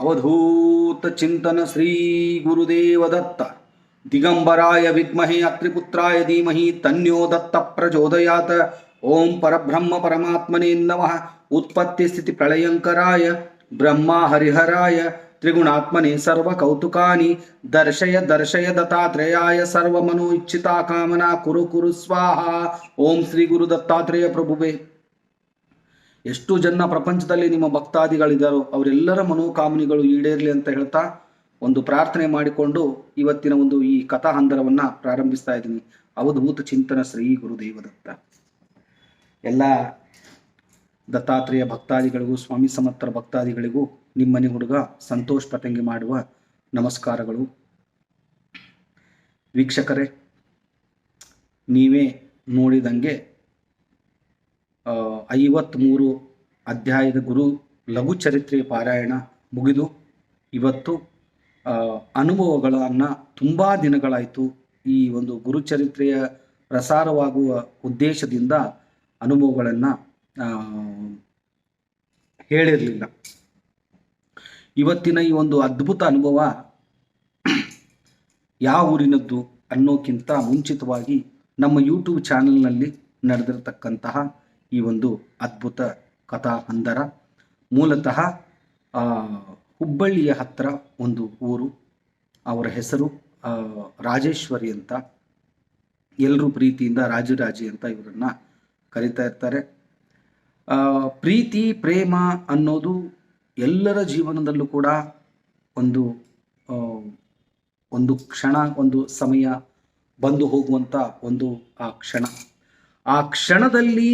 अवधूत चिंतन श्री गुरुदेव दत्त दिगंबराय विद्महे अत्रिपुत्राय धीमहि तन्यो दत्त प्रचोदयात ओम परब्रह्म परमात्मने नमः उत्पत्ति स्थिति प्रलयंकराय ब्रह्मा हरिहराय त्रिगुणात्मने सर्वकौतुकानि दर्शय दर्शय दत्तात्रेयाय सर्वमनोइच्छिता कामना कुरु कुरु स्वाहा ओम श्री गुरु दत्तात्रेय प्रभुवे ಎಷ್ಟು ಜನ ಪ್ರಪಂಚದಲ್ಲಿ ನಿಮ್ಮ ಭಕ್ತಾದಿಗಳಿದ್ದಾರೋ ಅವರೆಲ್ಲರ ಮನೋಕಾಮನೆಗಳು ಈಡೇರಲಿ ಅಂತ ಹೇಳ್ತಾ ಒಂದು ಪ್ರಾರ್ಥನೆ ಮಾಡಿಕೊಂಡು ಇವತ್ತಿನ ಒಂದು ಈ ಕಥಾ ಹಂದರವನ್ನ ಪ್ರಾರಂಭಿಸ್ತಾ ಇದ್ದೀನಿ. ಅವಧೂತ ಚಿಂತನ ಶ್ರೀ ಗುರುದೇವದತ್ತ. ಎಲ್ಲ ದತ್ತಾತ್ರೇಯ ಭಕ್ತಾದಿಗಳಿಗೂ, ಸ್ವಾಮಿ ಸಮರ್ಥರ ಭಕ್ತಾದಿಗಳಿಗೂ, ನಿಮ್ಮನೆ ಹುಡುಗ ಸಂತೋಷ್ ಪತಂಗಿ ಮಾಡುವ ನಮಸ್ಕಾರಗಳು. ವೀಕ್ಷಕರೇ, ನೀವೇ ನೋಡಿದಂಗೆ ಐವತ್ತ್ಮೂರು ಅಧ್ಯಾಯದ ಗುರು ಲಘು ಚರಿತ್ರೆ ಪಾರಾಯಣ ಮುಗಿದು ಇವತ್ತು ಅನುಭವಗಳನ್ನು ತುಂಬ ದಿನಗಳಾಯಿತು ಈ ಒಂದು ಗುರುಚರಿತ್ರೆಯ ಪ್ರಸಾರವಾಗುವ ಉದ್ದೇಶದಿಂದ ಅನುಭವಗಳನ್ನು ಹೇಳಿರಲಿಲ್ಲ. ಇವತ್ತಿನ ಈ ಒಂದು ಅದ್ಭುತ ಅನುಭವ ಯಾವ ಊರಿನದ್ದು ಅನ್ನೋಕ್ಕಿಂತ ಮುಂಚಿತವಾಗಿ ನಮ್ಮ ಯೂಟ್ಯೂಬ್ ಚಾನೆಲ್ನಲ್ಲಿ ನಡೆದಿರತಕ್ಕಂತಹ ಈ ಒಂದು ಅದ್ಭುತ ಕಥಾ ಹಂದರ ಮೂಲತಃ ಹುಬ್ಬಳ್ಳಿಯ ಹತ್ತಿರ ಒಂದು ಊರು, ಅವರ ಹೆಸರು ರಾಜೇಶ್ವರಿ ಅಂತ. ಎಲ್ಲರೂ ಪ್ರೀತಿಯಿಂದ ರಾಜರಾಜಿ ಅಂತ ಇವರನ್ನು ಕರಿತಾ ಇರ್ತಾರೆ. ಪ್ರೀತಿ, ಪ್ರೇಮ ಅನ್ನೋದು ಎಲ್ಲರ ಜೀವನದಲ್ಲೂ ಕೂಡ ಒಂದು ಒಂದು ಕ್ಷಣ, ಒಂದು ಸಮಯ ಬಂದು ಹೋಗುವಂಥ ಒಂದು ಆ ಕ್ಷಣ. ಆ ಕ್ಷಣದಲ್ಲಿ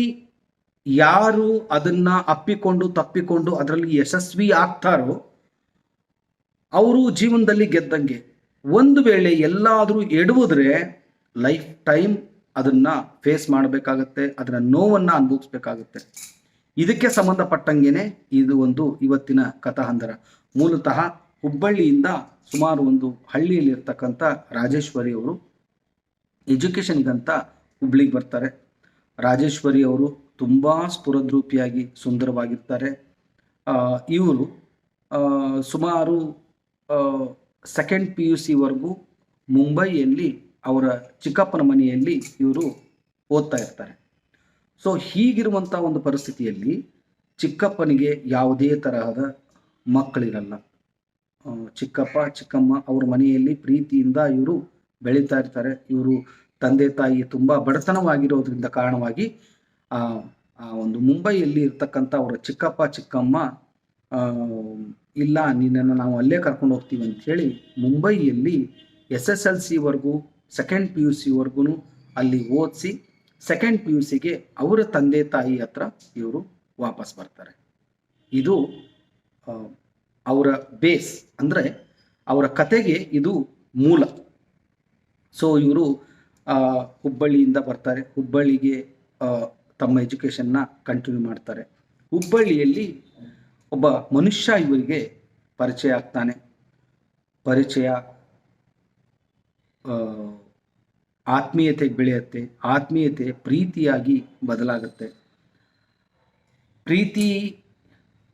ಯಾರು ಅದನ್ನ ಅಪ್ಪಿಕೊಂಡು ತಪ್ಪಿಕೊಂಡು ಅದರಲ್ಲಿ ಯಶಸ್ವಿ ಆಗ್ತಾರೋ ಅವರು ಜೀವನದಲ್ಲಿ ಗೆದ್ದಂಗೆ. ಒಂದು ವೇಳೆ ಎಲ್ಲಾದರೂ ಎಡುವುದ್ರೆ ಲೈಫ್ ಟೈಮ್ ಅದನ್ನ ಫೇಸ್ ಮಾಡಬೇಕಾಗತ್ತೆ ಅದರ ನೋವನ್ನ ಅನುಭವಿಸ್ಬೇಕಾಗತ್ತೆ. ಇದಕ್ಕೆ ಸಂಬಂಧಪಟ್ಟಂಗೆನೆ ಇದು ಒಂದು ಇವತ್ತಿನ ಕಥಾಹಂದರ. ಮೂಲತಃ ಹುಬ್ಬಳ್ಳಿಯಿಂದ ಸುಮಾರು ಒಂದು ಹಳ್ಳಿಯಲ್ಲಿ ಇರ್ತಕ್ಕಂಥ ರಾಜೇಶ್ವರಿ ಅವರು ಎಜುಕೇಶನ್ಗಂತ ಹುಬ್ಳಿಗೆ ಬರ್ತಾರೆ. ರಾಜೇಶ್ವರಿ ಅವರು ತುಂಬ ಸ್ಫುರದ್ರೂಪಿಯಾಗಿ ಸುಂದರವಾಗಿರ್ತಾರೆ. ಇವರು ಸುಮಾರು ಸೆಕೆಂಡ್ ಪಿ ಯು ಸಿವರೆಗೂ ಮುಂಬೈಯಲ್ಲಿ ಅವರ ಚಿಕ್ಕಪ್ಪನ ಮನೆಯಲ್ಲಿ ಇವರು ಓದ್ತಾ ಇರ್ತಾರೆ. ಸೊ ಹೀಗಿರುವಂಥ ಒಂದು ಪರಿಸ್ಥಿತಿಯಲ್ಲಿ ಚಿಕ್ಕಪ್ಪನಿಗೆ ಯಾವುದೇ ತರಹದ ಮಕ್ಕಳಿರಲ್ಲ. ಚಿಕ್ಕಪ್ಪ, ಚಿಕ್ಕಮ್ಮ ಅವ್ರ ಮನೆಯಲ್ಲಿ ಪ್ರೀತಿಯಿಂದ ಇವರು ಬೆಳೀತಾ ಇರ್ತಾರೆ. ಇವರು ತಂದೆ ತಾಯಿ ತುಂಬ ಬಡತನವಾಗಿರೋದ್ರಿಂದ ಕಾರಣವಾಗಿ ಆ ಒಂದು ಮುಂಬೈಯಲ್ಲಿ ಇರ್ತಕ್ಕಂಥ ಅವರ ಚಿಕ್ಕಪ್ಪ, ಚಿಕ್ಕಮ್ಮ ಇಲ್ಲ, ನಿನ್ನನ್ನು ನಾವು ಅಲ್ಲೇ ಕರ್ಕೊಂಡು ಹೋಗ್ತೀವಿ ಅಂತ ಹೇಳಿ ಮುಂಬೈಯಲ್ಲಿ ಎಸ್ ಎಸ್ ಎಲ್ ಸಿವರೆಗೂ ಸೆಕೆಂಡ್ ಪಿ ಯು ಸಿವರೆಗೂ ಅಲ್ಲಿ ಓದಿಸಿ ಸೆಕೆಂಡ್ ಪಿ ಯು ಸಿಗೆ ಅವರ ತಂದೆ, ತಾಯಿ ಹತ್ರ ಇವರು ವಾಪಸ್ ಬರ್ತಾರೆ. ಇದು ಅವರ ಬೇಸ್ ಅಂದರೆ ಅವರ ಕತೆಗೆ ಇದು ಮೂಲ. ಸೊ ಇವರು ಹುಬ್ಬಳ್ಳಿಯಿಂದ ಬರ್ತಾರೆ. ಹುಬ್ಬಳ್ಳಿಗೆ ತಮ್ಮ ಎಜುಕೇಷನ್ನ ಕಂಟಿನ್ಯೂ ಮಾಡ್ತಾರೆ. ಹುಬ್ಬಳ್ಳಿಯಲ್ಲಿ ಒಬ್ಬ ಮನುಷ್ಯ ಇವರಿಗೆ ಪರಿಚಯ ಆಗ್ತಾನೆ. ಪರಿಚಯ ಆತ್ಮೀಯತೆ ಬೆಳೆಯುತ್ತೆ. ಆತ್ಮೀಯತೆ ಪ್ರೀತಿಯಾಗಿ ಬದಲಾಗುತ್ತೆ. ಪ್ರೀತಿ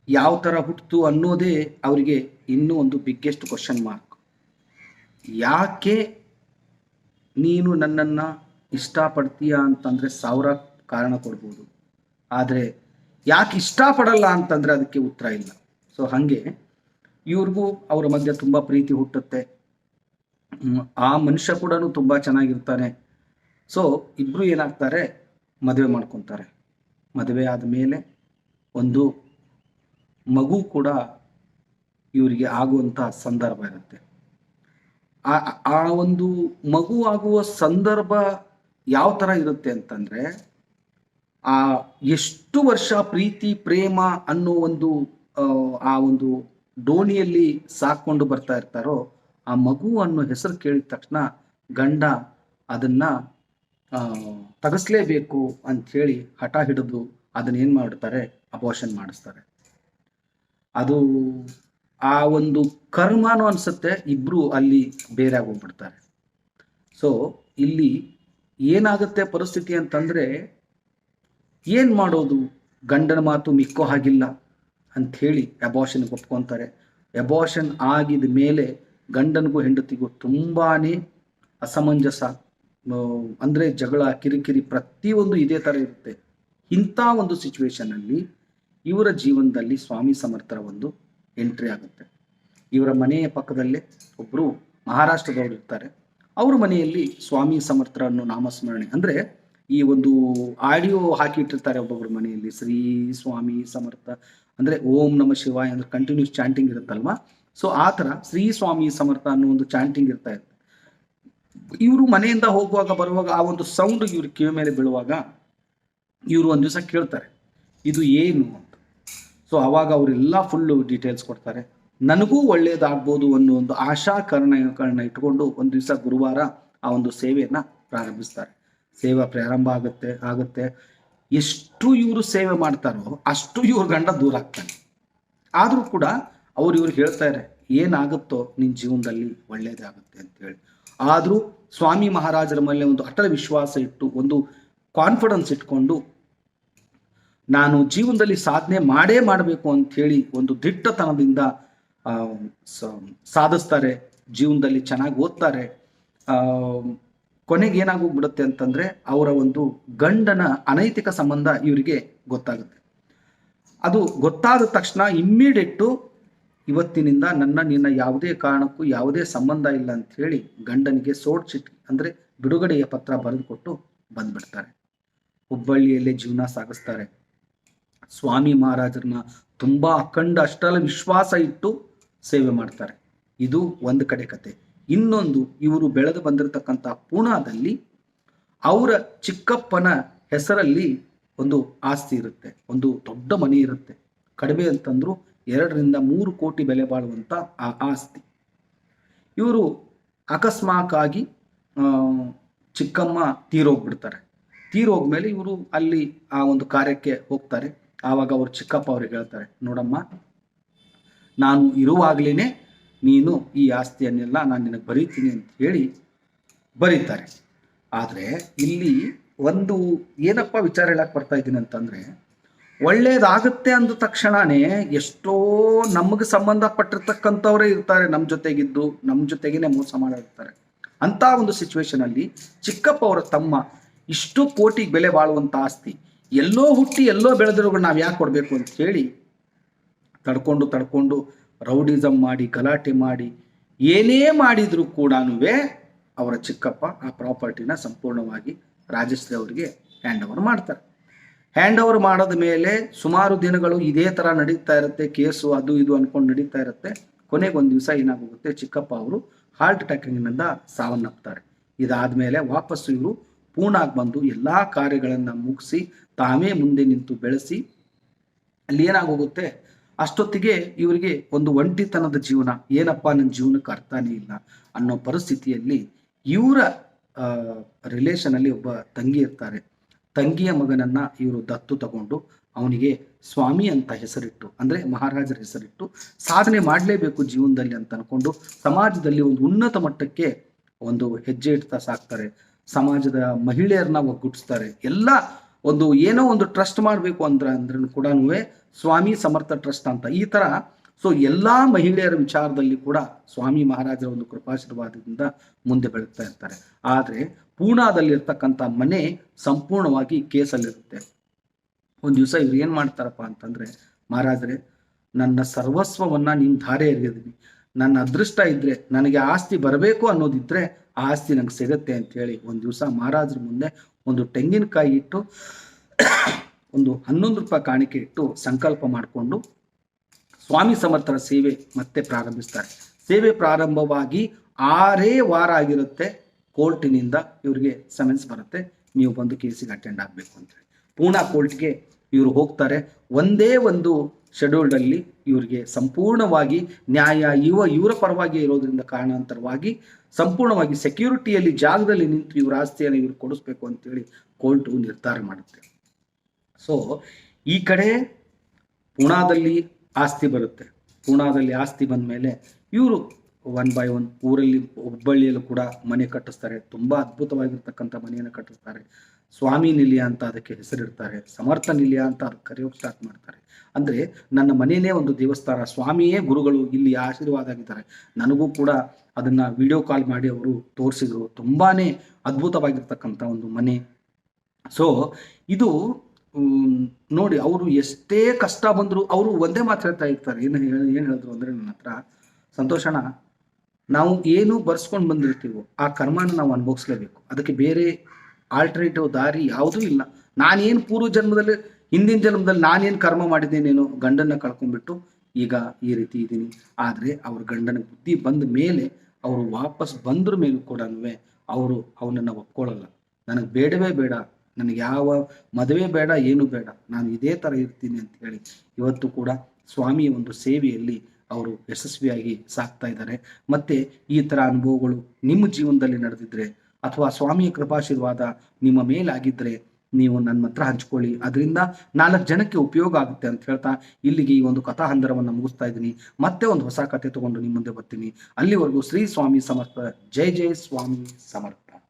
ಯಾವ ಥರ ಹುಟ್ಟಿತು ಅನ್ನೋದೇ ಅವರಿಗೆ ಇನ್ನೂ ಒಂದು ಬಿಗ್ಗೆಸ್ಟ್ ಕ್ವಶನ್ ಮಾರ್ಕ್ ಯಾಕೆ ನೀನು ನನ್ನನ್ನು ಇಷ್ಟಪಡ್ತೀಯ ಅಂತಂದರೆ ಸಾವಿರ ಕಾರಣ ಕೊಡ್ಬೋದು. ಆದರೆ ಯಾಕೆ ಇಷ್ಟಪಡಲ್ಲ ಅಂತಂದರೆ ಅದಕ್ಕೆ ಉತ್ತರ ಇಲ್ಲ. ಸೊ ಹಾಗೆ ಇವ್ರಿಗೂ ಅವರ ಮಧ್ಯೆ ತುಂಬ ಪ್ರೀತಿ ಹುಟ್ಟುತ್ತೆ. ಆ ಮನುಷ್ಯ ಕೂಡ ತುಂಬ ಚೆನ್ನಾಗಿರ್ತಾನೆ. ಸೊ ಇಬ್ಬರು ಏನಾಗ್ತಾರೆ? ಮದುವೆ ಮಾಡ್ಕೊತಾರೆ. ಮದುವೆ ಆದ ಮೇಲೆ ಒಂದು ಮಗು ಕೂಡ ಇವರಿಗೆ ಆಗುವಂಥ ಸಂದರ್ಭ ಇರುತ್ತೆ. ಆ ಆ ಒಂದು ಮಗು ಆಗುವ ಸಂದರ್ಭ ಯಾವ ಥರ ಇರುತ್ತೆ ಅಂತಂದ್ರೆ ಆ ಎಷ್ಟು ವರ್ಷ ಪ್ರೀತಿ ಪ್ರೇಮ ಅನ್ನೋ ಒಂದು ಆ, ಒಂದು ಡೋಣಿಯಲ್ಲಿ ಸಾಕೊಂಡು ಬರ್ತಾ ಇರ್ತಾರೋ ಆ ಮಗು ಅನ್ನೋ ಹೆಸರು ಕೇಳಿದ ತಕ್ಷಣ ಗಂಡ ಅದನ್ನ ತಗಸ್ಲೇಬೇಕು ಅಂತ ಹೇಳಿ ಹಠ ಹಿಡಿದು ಅದನ್ನ ಏನ್ ಮಾಡ್ತಾರೆ? ಅಬೋಷನ್ ಮಾಡಿಸ್ತಾರೆ. ಅದು ಆ ಒಂದು ಕರ್ಮನೂ ಅನ್ಸುತ್ತೆ ಇಬ್ರು ಅಲ್ಲಿ ಬೇರೆ ಆಗೋಗ್ಬಿಡ್ತಾರೆ ಸೊ ಇಲ್ಲಿ ಏನಾಗುತ್ತೆ ಪರಿಸ್ಥಿತಿ ಅಂತಂದ್ರೆ ಏನ್ ಮಾಡೋದು? ಗಂಡನ ಮಾತು ಮಿಕ್ಕೋ ಹಾಗಿಲ್ಲ ಹೇಳಿ ಅಬಾಷನ್ ಒಪ್ಕೊಂತಾರೆ. ಎಬಾಷನ್ ಆಗಿದ ಮೇಲೆ ಗಂಡನಿಗೂ ಹೆಂಡತಿಗೂ ತುಂಬಾನೇ ಅಸಮಂಜಸ ಅಂದ್ರೆ ಜಗಳ, ಕಿರಿಕಿರಿ ಪ್ರತಿಯೊಂದು ಇದೇ ತರ ಇರುತ್ತೆ. ಇಂಥ ಒಂದು ಸಿಚುವೇಶನ್ ಅಲ್ಲಿ ಇವರ ಜೀವನದಲ್ಲಿ ಸ್ವಾಮಿ ಸಮರ್ಥರ ಒಂದು ಎಂಟ್ರಿ ಆಗುತ್ತೆ. ಇವರ ಮನೆಯ ಪಕ್ಕದಲ್ಲೇ ಒಬ್ರು ಮಹಾರಾಷ್ಟ್ರದವರು ಇರ್ತಾರೆ. ಅವ್ರ ಮನೆಯಲ್ಲಿ ಸ್ವಾಮಿ ಸಮರ್ಥರ ಅನ್ನೋ ನಾಮಸ್ಮರಣೆ, ಅಂದ್ರೆ ಈ ಒಂದು ಆಡಿಯೋ ಹಾಕಿ ಇಟ್ಟಿರ್ತಾರೆ ಒಬ್ಬೊಬ್ಬರ ಮನೆಯಲ್ಲಿ. ಶ್ರೀ ಸ್ವಾಮಿ ಸಮರ್ಥ, ಅಂದ್ರೆ ಓಂ ನಮ ಶಿವಾಯ ಅಂದ್ರೆ ಕಂಟಿನ್ಯೂಸ್ ಚಾಂಟಿಂಗ್ ಇರುತ್ತಲ್ವಾ? ಸೊ ಆ ತರ ಶ್ರೀ ಸ್ವಾಮಿ ಸಮರ್ಥ ಅನ್ನೋ ಒಂದು ಚಾಂಟಿಂಗ್ ಇರ್ತಾ ಇರುತ್ತೆ. ಇವರು ಮನೆಯಿಂದ ಹೋಗುವಾಗ, ಬರುವಾಗ ಆ ಒಂದು ಸೌಂಡ್ ಇವ್ರ ಕಿವಿ ಮೇಲೆ ಬೀಳುವಾಗ ಇವರು ಒಂದು ದಿವಸ ಕೇಳ್ತಾರೆ, ಇದು ಏನು ಅಂತ? ಸೊ ಅವಾಗ ಅವರೆಲ್ಲ ಫುಲ್ಲು ಡೀಟೇಲ್ಸ್ ಕೊಡ್ತಾರೆ. ನನಗೂ ಒಳ್ಳೇದಾಗ್ಬೋದು ಅನ್ನೋ ಒಂದು ಆಶಾ ಕರ್ಣ ಇಟ್ಕೊಂಡು ಒಂದು ದಿವಸ ಗುರುವಾರ ಆ ಒಂದು ಸೇವೆಯನ್ನು ಪ್ರಾರಂಭಿಸ್ತಾರೆ. ಸೇವೆ ಪ್ರಾರಂಭ ಆಗುತ್ತೆ ಆಗುತ್ತೆ. ಎಷ್ಟು ಇವರು ಸೇವೆ ಮಾಡ್ತಾರೋ ಅಷ್ಟು ಇವ್ರ ಗಂಡ ದೂರ ಆಗ್ತಾನೆ. ಆದರೂ ಕೂಡ ಅವ್ರು ಇವ್ರಿಗೆ ಹೇಳ್ತಾರೆ ಏನಾಗುತ್ತೋ ನಿನ್ನ ಜೀವನದಲ್ಲಿ ಒಳ್ಳೇದೇ ಆಗುತ್ತೆ ಅಂತ ಹೇಳಿ. ಆದರೂ ಸ್ವಾಮಿ ಮಹಾರಾಜರ ಮೇಲೆ ಒಂದು ಅಟಲ ವಿಶ್ವಾಸ ಇಟ್ಟು, ಒಂದು ಕಾನ್ಫಿಡೆನ್ಸ್ ಇಟ್ಕೊಂಡು, ನಾನು ಜೀವನದಲ್ಲಿ ಸಾಧನೆ ಮಾಡೇ ಮಾಡಬೇಕು ಅಂತ ಹೇಳಿ ಒಂದು ದಿಟ್ಟತನದಿಂದ ಸಾಧಿಸ್ತಾರೆ, ಜೀವನದಲ್ಲಿ ಚೆನ್ನಾಗಿ ಓದ್ತಾರೆ. ಕೊನೆಗೆ ಏನಾಗೋಗ್ಬಿಡುತ್ತೆ ಅಂತಂದ್ರೆ ಅವರ ಒಂದು ಗಂಡನ ಅನೈತಿಕ ಸಂಬಂಧ ಇವರಿಗೆ ಗೊತ್ತಾಗುತ್ತೆ. ಅದು ಗೊತ್ತಾದ ತಕ್ಷಣ ಇಮ್ಮಿಡಿಯೇಟು ಇವತ್ತಿನಿಂದ ನನ್ನ ನಿನ್ನ ಯಾವುದೇ ಕಾರಣಕ್ಕೂ ಯಾವುದೇ ಸಂಬಂಧ ಇಲ್ಲ ಅಂತ ಹೇಳಿ ಗಂಡನಿಗೆ ಸೋಡ್ ಚಿಟ್ ಅಂದ್ರೆ ಬಿಡುಗಡೆಯ ಪತ್ರ ಬರೆದುಕೊಟ್ಟು ಬಂದ್ಬಿಡ್ತಾರೆ. ಹುಬ್ಬಳ್ಳಿಯಲ್ಲೇ ಜೀವನ ಸಾಗಿಸ್ತಾರೆ. ಸ್ವಾಮಿ ಮಹಾರಾಜರನ್ನ ತುಂಬಾ ಅಖಂಡ ಅಷ್ಟಲ್ಲ ವಿಶ್ವಾಸ ಇಟ್ಟು ಸೇವೆ ಮಾಡ್ತಾರೆ. ಇದು ಒಂದು ಕಡೆ ಕತೆ. ಇನ್ನೊಂದು ಇವರು ಬೆಳೆದು ಬಂದಿರತಕ್ಕಂಥ ಪೂನಾದಲ್ಲಿ ಅವರ ಚಿಕ್ಕಪ್ಪನ ಹೆಸರಲ್ಲಿ ಒಂದು ಆಸ್ತಿ ಇರುತ್ತೆ ಒಂದು ದೊಡ್ಡ ಮನೆ ಇರುತ್ತೆ. ಕಡಿಮೆ ಅಂತಂದ್ರು ಎರಡರಿಂದ ಮೂರು ಕೋಟಿ ಬೆಲೆ ಬಾಳುವಂಥ ಆ ಆಸ್ತಿ. ಇವರು ಅಕಸ್ಮಾತ್ತಾಗಿ ಆ, ಚಿಕ್ಕಮ್ಮ ತೀರೋಗ್ಬಿಡ್ತಾರೆ. ತೀರೋಗ್ಮೇಲೆ ಇವರು ಅಲ್ಲಿ ಆ ಒಂದು ಕಾರ್ಯಕ್ಕೆ ಹೋಗ್ತಾರೆ. ಆವಾಗ ಅವ್ರ ಚಿಕ್ಕಪ್ಪ ಅವ್ರಿಗೆ ಹೇಳ್ತಾರೆ ನೋಡಮ್ಮ ನಾನು ಇರುವಾಗಲೇ ನೀನು ಈ ಆಸ್ತಿಯನ್ನೆಲ್ಲ ನಾನು ನಿನಗೆ ಬರೀತೀನಿ ಅಂತ ಹೇಳಿ ಬರೀತಾರೆ. ಆದರೆ ಇಲ್ಲಿ ಒಂದು ಏನಪ್ಪ ವಿಚಾರ ಹೇಳಕ್ಕೆ ಬರ್ತಾ ಇದ್ದೀನಿ ಅಂತಂದರೆ, ಒಳ್ಳೇದಾಗುತ್ತೆ ಅಂದ ತಕ್ಷಣನೇ ಎಷ್ಟೋ ನಮಗೆ ಸಂಬಂಧಪಟ್ಟಿರ್ತಕ್ಕಂಥವರೇ ಇರ್ತಾರೆ ನಮ್ಮ ಜೊತೆಗಿದ್ದು ನಮ್ಮ ಜೊತೆಗೇನೆ ಮೋಸ ಮಾಡಿರ್ತಾರೆ. ಅಂತ ಒಂದು ಸಿಚುವೇಶನಲ್ಲಿ ಚಿಕ್ಕಪ್ಪ ಅವರ ತಮ್ಮ ಇಷ್ಟು ಕೋಟಿ ಬೆಲೆ ಬಾಳುವಂತ ಆಸ್ತಿ, ಎಲ್ಲೋ ಹುಟ್ಟಿ ಎಲ್ಲೋ ಬೆಳೆದಿರೋ ನಾವು ಯಾಕೆ ಕೊಡಬೇಕು ಅಂತ ಹೇಳಿ ತಡ್ಕೊಂಡು ತಡ್ಕೊಂಡು ರೌಡಿಸಮ್ ಮಾಡಿ, ಗಲಾಟೆ ಮಾಡಿ, ಏನೇ ಮಾಡಿದರೂ ಕೂಡ ಅವರ ಚಿಕ್ಕಪ್ಪ ಆ ಪ್ರಾಪರ್ಟಿನ ಸಂಪೂರ್ಣವಾಗಿ ರಾಜಶ್ರೀ ಅವರಿಗೆ ಹ್ಯಾಂಡ್ ಓವರ್ ಮಾಡ್ತಾರೆ. ಹ್ಯಾಂಡ್ ಓವರ್ ಮಾಡಿದ ಮೇಲೆ ಸುಮಾರು ದಿನಗಳು ಇದೇ ಥರ ನಡೀತಾ ಇರುತ್ತೆ, ಕೇಸು ಅದು ಇದು ಅನ್ಕೊಂಡು ನಡೀತಾ ಇರುತ್ತೆ. ಕೊನೆಗೆ ಒಂದು ದಿವಸ ಏನಾಗುತ್ತೆ ಚಿಕ್ಕಪ್ಪ ಅವರು ಹಾರ್ಟ್ ಅಟ್ಯಾಕಿಂಗ್ನಿಂದ ಸಾವನ್ನಪ್ತಾರೆ. ಇದಾದ್ಮೇಲೆ ವಾಪಸ್ಸು ಇವರು ಪೂರ್ಣಾಗಿ ಬಂದು ಎಲ್ಲ ಕಾರ್ಯಗಳನ್ನು ಮುಗಿಸಿ, ತಾವೇ ಮುಂದೆ ನಿಂತು ಬೆಳೆಸಿ, ಅಲ್ಲಿ ಏನಾಗೋಗುತ್ತೆ ಅಷ್ಟೊತ್ತಿಗೆ ಇವರಿಗೆ ಒಂದು ಒಂಟಿತನದ ಜೀವನ. ಏನಪ್ಪ ನನ್ನ ಜೀವನಕ್ಕೆ ಅರ್ಥನೇ ಇಲ್ಲ ಅನ್ನೋ ಪರಿಸ್ಥಿತಿಯಲ್ಲಿ ಇವರ ರಿಲೇಷನ್ ಅಲ್ಲಿ ಒಬ್ಬ ತಂಗಿ ಇರ್ತಾರೆ. ತಂಗಿಯ ಮಗನನ್ನ ಇವರು ದತ್ತು ತಗೊಂಡು ಅವನಿಗೆ ಸ್ವಾಮಿ ಅಂತ ಹೆಸರಿಟ್ಟು, ಅಂದ್ರೆ ಮಹಾರಾಜರ ಹೆಸರಿಟ್ಟು ಸಾಧನೆ ಮಾಡಲೇಬೇಕು ಜೀವನದಲ್ಲಿ ಅಂತ ಅನ್ಕೊಂಡು ಸಮಾಜದಲ್ಲಿ ಒಂದು ಉನ್ನತ ಮಟ್ಟಕ್ಕೆ ಒಂದು ಹೆಜ್ಜೆ ಇಡ್ತಾ ಸಾಕ್ತಾರೆ. ಸಮಾಜದ ಮಹಿಳೆಯರನ್ನ ಒಗ್ಗೂಡಿಸ್ತಾರೆ. ಎಲ್ಲ ಒಂದು ಏನೋ ಒಂದು ಟ್ರಸ್ಟ್ ಮಾಡಬೇಕು ಅಂದ್ರೆ ಅಂದ್ರೆ ಕೂಡ ಸ್ವಾಮಿ ಸಮರ್ಥ ಟ್ರಸ್ಟ್ ಅಂತ. ಈ ತರ ಸೊ ಎಲ್ಲಾ ಮಹಿಳೆಯರ ವಿಚಾರದಲ್ಲಿ ಕೂಡ ಸ್ವಾಮಿ ಮಹಾರಾಜರ ಒಂದು ಕೃಪಾಶೀರ್ವಾದದಿಂದ ಮುಂದೆ ಬೆಳಗ್ತಾ ಇರ್ತಾರೆ. ಆದ್ರೆ ಪೂನಾದಲ್ಲಿ ಇರ್ತಕ್ಕಂಥ ಮನೆ ಸಂಪೂರ್ಣವಾಗಿ ಕೇಸಲ್ಲಿರುತ್ತೆ. ಒಂದ್ ದಿವಸ ಇವ್ರು ಏನ್ ಮಾಡ್ತಾರಪ್ಪ ಅಂತಂದ್ರೆ, ಮಹಾರಾಜರೇ, ನನ್ನ ಸರ್ವಸ್ವವನ್ನ ನಿಮ್ಮ ಧಾರೆ ಎರೆದಿದ್ದೀನಿ ನನ್ನ ಅದೃಷ್ಟ ಇದ್ರೆ, ನನಗೆ ಆಸ್ತಿ ಬರಬೇಕು ಅನ್ನೋದಿದ್ರೆ ಆಸ್ತಿ ನಂಗೆ ಸಿಗತ್ತೆ ಅಂತ ಹೇಳಿ ಒಂದ್ ದಿವಸ ಮಹಾರಾಜರ ಮುಂದೆ ಒಂದು ತೆಂಗಿನಕಾಯಿ ಇಟ್ಟು, ಒಂದು ಹನ್ನೊಂದು ರೂಪಾಯಿ ಕಾಣಿಕೆ ಇಟ್ಟು ಸಂಕಲ್ಪ ಮಾಡಿಕೊಂಡು ಸ್ವಾಮಿ ಸಮರ್ಥರ ಸೇವೆ ಮತ್ತೆ ಪ್ರಾರಂಭಿಸ್ತಾರೆ. ಸೇವೆ ಪ್ರಾರಂಭವಾಗಿ ಆರೇ ವಾರ ಆಗಿರುತ್ತೆ, ಕೋರ್ಟಿನಿಂದ ಇವರಿಗೆ ಸಮನ್ಸ್ ಬರುತ್ತೆ. ನೀವು ಬಂದು ಕೇಸಿಗೆ ಅಟೆಂಡ್ ಆಗಬೇಕು ಅಂತ ಹೇಳಿ. ಪೂನಾ ಕೋರ್ಟ್ಗೆ ಇವರು ಹೋಗ್ತಾರೆ. ಒಂದೇ ಒಂದು ಶೆಡ್ಯೂಲ್ಡ್ ಅಲ್ಲಿ ಇವರಿಗೆ ಸಂಪೂರ್ಣವಾಗಿ ನ್ಯಾಯ ಇವ ಇವರ ಪರವಾಗಿ ಇರೋದ್ರಿಂದ ಕಾರಣಾಂತರವಾಗಿ ಸಂಪೂರ್ಣವಾಗಿ ಸೆಕ್ಯೂರಿಟಿಯಲ್ಲಿ ಜಾಗದಲ್ಲಿ ನಿಂತು ಇವರ ಆಸ್ತಿಯನ್ನು ಇವ್ರು ಕೊಡಿಸ್ಬೇಕು ಅಂತೇಳಿ ಕೋರ್ಟು ನಿರ್ಧಾರ ಮಾಡುತ್ತೆ. ಸೊ ಈ ಕಡೆ ಪುಣಾದಲ್ಲಿ ಆಸ್ತಿ ಬರುತ್ತೆ. ಪುಣಾದಲ್ಲಿ ಆಸ್ತಿ ಬಂದ ಮೇಲೆ ಇವರು ಒನ್ ಬೈ ಒನ್ ಊರಲ್ಲಿ, ಹುಬ್ಬಳ್ಳಿಯಲ್ಲೂ ಕೂಡ ಮನೆ ಕಟ್ಟಿಸ್ತಾರೆ. ತುಂಬಾ ಅದ್ಭುತವಾಗಿರ್ತಕ್ಕಂಥ ಮನೆಯನ್ನು ಕಟ್ಟಿಸ್ತಾರೆ. ಸ್ವಾಮಿ ನಿಲಯ ಅಂತ ಅದಕ್ಕೆ ಹೆಸರಿಡ್ತಾರೆ, ಸಮರ್ಥ ನಿಲಯ ಅಂತ ಅದಕ್ಕೆ ಕರೆಯೋಕೆ ಸ್ಟಾರ್ಟ್ ಮಾಡ್ತಾರೆ. ಅಂದ್ರೆ ನನ್ನ ಮನೆಯೇ ಒಂದು ದೇವಸ್ಥಾನ, ಸ್ವಾಮಿಯೇ ಗುರುಗಳು ಇಲ್ಲಿ ಆಶೀರ್ವಾದ ಆಗಿದ್ದಾರೆ ನನಗೂ ಕೂಡ ಅದನ್ನ ವಿಡಿಯೋ ಕಾಲ್ ಮಾಡಿ ಅವರು ತೋರಿಸಿದ್ರು. ತುಂಬಾನೇ ಅದ್ಭುತವಾಗಿರ್ತಕ್ಕಂಥ ಒಂದು ಮನೆ. ಸೊ ಇದು ನೋಡಿ ಅವರು ಎಷ್ಟೇ ಕಷ್ಟ ಬಂದರೂ ಅವರು ಒಂದೇ ಮಾತು ಹೇಳ್ತಾ ಇರ್ತಾರೆ ಏನು ಏನು ಹೇಳಿದ್ರು ಅಂದ್ರೆ ನನ್ನ ಹತ್ರ ಸಂತೋಷಣ ನಾವು ಏನು ಬರ್ಸ್ಕೊಂಡು ಬಂದಿರ್ತೀವೋ ಆ ಕರ್ಮನ ನಾವು ಅನುಭವಿಸ್ಲೇಬೇಕು. ಅದಕ್ಕೆ ಬೇರೆ ಆಲ್ಟರ್ನೇಟಿವ್ ದಾರಿ ಯಾವುದೂ ಇಲ್ಲ. ನಾನೇನು ಪೂರ್ವ ಜನ್ಮದಲ್ಲಿ, ಹಿಂದಿನ ಜನ್ಮದಲ್ಲಿ ನಾನೇನು ಕರ್ಮ ಮಾಡಿದ್ದೇನೇನೋ ಗಂಡನ್ನ ಕಳ್ಕೊಂಡ್ಬಿಟ್ಟು ಈಗ ಈ ರೀತಿ ಇದ್ದೀನಿ. ಆದರೆ ಅವ್ರ ಗಂಡನ ಬುದ್ಧಿ ಬಂದ ಮೇಲೆ, ಅವರು ವಾಪಸ್ ಬಂದ್ರ ಮೇಲೂ ಕೂಡ ಅವರು ಅವನನ್ನ ಒಪ್ಕೊಳ್ಳಲ್ಲ ನನಗೆ ಬೇಡವೇ ಬೇಡ, ನನಗೆ ಯಾವ ಮದುವೆ ಬೇಡ, ಏನು ಬೇಡ. ನಾನು ಇದೇ ಥರ ಇರ್ತೀನಿ ಅಂತ ಹೇಳಿ ಇವತ್ತು ಕೂಡ ಸ್ವಾಮಿಯ ಒಂದು ಸೇವೆಯಲ್ಲಿ ಅವರು ಯಶಸ್ವಿಯಾಗಿ ಸಾಕ್ತಾ ಇದ್ದಾರೆ. ಮತ್ತೆ ಈ ಥರ ಅನುಭವಗಳು ನಿಮ್ಮ ಜೀವನದಲ್ಲಿ ನಡೆದಿದ್ರೆ ಅಥವಾ ಸ್ವಾಮಿಯ ಕೃಪಾಶೀರ್ವಾದ ನಿಮ್ಮ ಮೇಲಾಗಿದ್ರೆ ನೀವು ನನ್ನ ಹತ್ರ ಹಂಚ್ಕೊಳ್ಳಿ. ಅದರಿಂದ ನಾಲ್ಕು ಜನಕ್ಕೆ ಉಪಯೋಗ ಆಗುತ್ತೆ ಅಂತ ಹೇಳ್ತಾ ಇಲ್ಲಿಗೆ ಈ ಒಂದು ಕಥಾಹಂದರವನ್ನು ಮುಗಿಸ್ತಾ ಇದ್ದೀನಿ. ಮತ್ತೆ ಒಂದು ಹೊಸ ಕಥೆ ತಗೊಂಡು ನಿಮ್ಮ ಮುಂದೆ ಬರ್ತೀನಿ. ಅಲ್ಲಿವರೆಗೂ ಶ್ರೀ ಸ್ವಾಮಿ ಸಮರ್ಥ. ಜೈ ಜೈ ಸ್ವಾಮಿ ಸಮರ್ಥ.